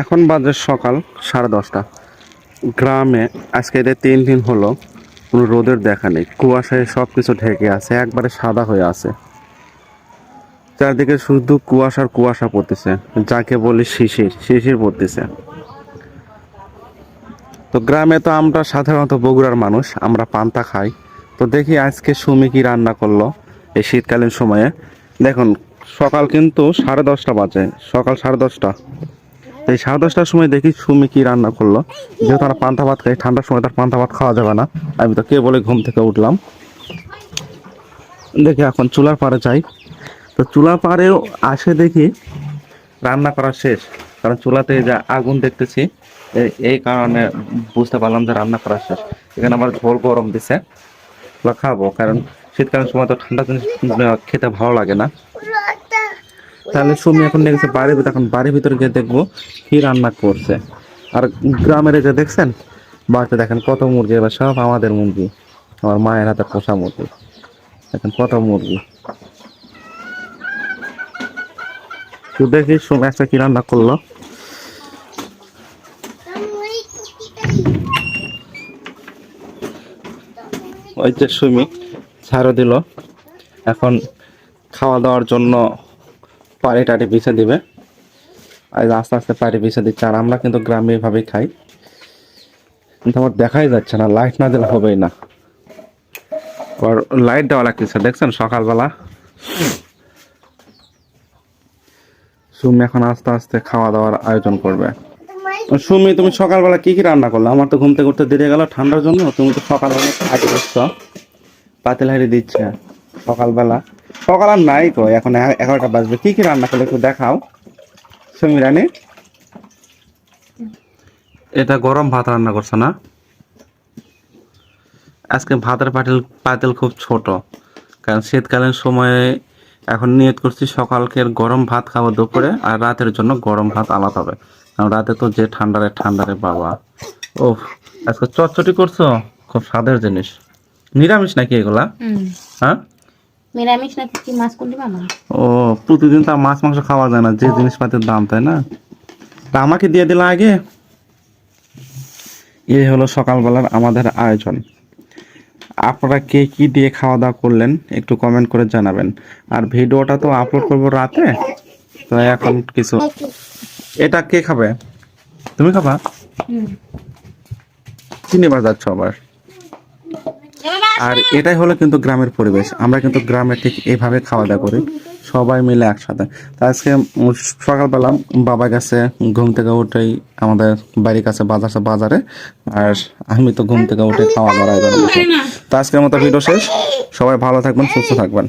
এখন বাজে সকাল সাড়ে দশটা। গ্রামে আজকে এদের তিন দিন হলো কোনো রোদের দেখা নেই। কুয়াশায় সব কিছু ঢেকে আছে, একবারে সাদা হয়ে আছে। চারদিকে শুধু কুয়াশার কুয়াশা পড়তেছে। যাকে বলি শিশির শিশির পড়তেছে। তো গ্রামে তো আমরা সাধারণত বগুড়ার মানুষ, আমরা পান্তা খাই। তো দেখি আজকে সুমি কি রান্না করল এই শীতকালীন সময়ে। দেখুন, সকাল কিন্তু সাড়ে দশটা বাজে, সকাল সাড়ে দশটা। এই সাড়ে দশটার সময় দেখি সুমি কি রান্না করল। যেহেতু আমরা পান্তা ভাত খাই ঠান্ডার সময় তার পান্তা ভাত খাওয়া যাবে না। আমি তো কে বলে ঘুম থেকে উঠলাম। দেখি এখন চুলার পাড়ে যাই। তো চুলার পাড়েও আসে দেখি রান্না করা শেষ। কারণ চুলাতে যা আগুন দেখতেছি এই কারণে বুঝতে পারলাম যে রান্না করা শেষ। এখানে আমার ঝোল গরম দিছে। খাব, কারণ শীতকালীন সময় তো ঠান্ডা জিনিস খেতে ভালো লাগে না। তাহলে সুমি এখন নিয়ে গেছে বাড়ির ভিতরে এখন বাড়ির ভিতরে গিয়ে দেখব কি রান্না করছে। আর গ্রামের যে দেখছেন বাড়িতে দেখেন কত মুরগি এবার সব আমাদের মুরগি আমার মায়ের হাতে পোষা মুরগি। দেখেন কত মুরগি। তো দেখি সুমি একটা কি রান্না করল। ওই যে সুমি ছাড়ো দিল। এখন খাওয়া দাওয়ার জন্য পাড়ি টাড়ি পিছে দিবে। আর আস্তে আস্তে পাড়ি পিছে দিচ্ছে, আর আমরা কিন্তু গ্রামে এভাবেই খাই। কিন্তু আমার দেখাই যাচ্ছে না লাইট না দিলে হবেই না। আর লাইট দেওয়া লাগতেছে, দেখছেন সকালবেলা? সুমি এখন আস্তে আস্তে খাওয়া দাওয়ার আয়োজন করবে। সুমি, তুমি সকালবেলা কি কি রান্না করলে? আমার তো ঘুম থেকে উঠতে দেরি গেল ঠান্ডার জন্য, তুমি তো সকালবেলা আগে বসছ পাতিল হাড়ি দিচ্ছে সকালবেলা। সকাল আর নাই তো এখন এগারোটা বাজবে। কি কি রান্না করলে একটু দেখাও? সুমি রানী? এটা গরম ভাত রান্না করছ না? আজকে ভাতের পাতিল পাতিল খুব ছোট কারণ শীতকালীন সময়ে এখন নিয়ত করছি সকালকের গরম ভাত খাব দুপুরে আর রাতের জন্য গরম ভাত আলাদা হবে। কারণ রাতে তো যে ঠান্ডারে ঠান্ডারে বাবা। ও আজকে চটচটি করছ? খুব স্বাদের জিনিস। নিরামিষ নাকি এগুলা? হ্যাঁ? নিরামিষ না কি মাছ করলি মামা ও প্রতিদিন তো মাছ মাংস খাওয়া যায় না যে জিনিসপাতির দাম তাই না? তা আমাকে দিয়ে দিলা আগে। এই হলো সকালবেলার আমাদের আয়োজন। আপনারা কে কি দিয়ে খাওয়া দাওয়া করলেন একটু কমেন্ট করে জানাবেন। আর ভিডিওটা তো আপলোড করব রাতে তো এখন কিছু এটা কে খাবে? তুমি খাবা? চিনি বাজাচ্ছ আবার আর এটাই হলো কিন্তু গ্রামের পরিবেশ। আমরা কিন্তু গ্রামে ঠিক এইভাবে খাওয়া দাওয়া করি। সবাই মিলে একসাথে। তা আজকে সকালবেলা বাবা কাছে ঘুম থেকে উঠেই আমাদের বাড়ির কাছে বাজার বাজারে। আর আমি তো ঘুম থেকে উঠে খাওয়া দাওয়া তো আজকের মতো ভিডিও শেষ। সবাই ভালো থাকবেন, সুস্থ থাকবেন।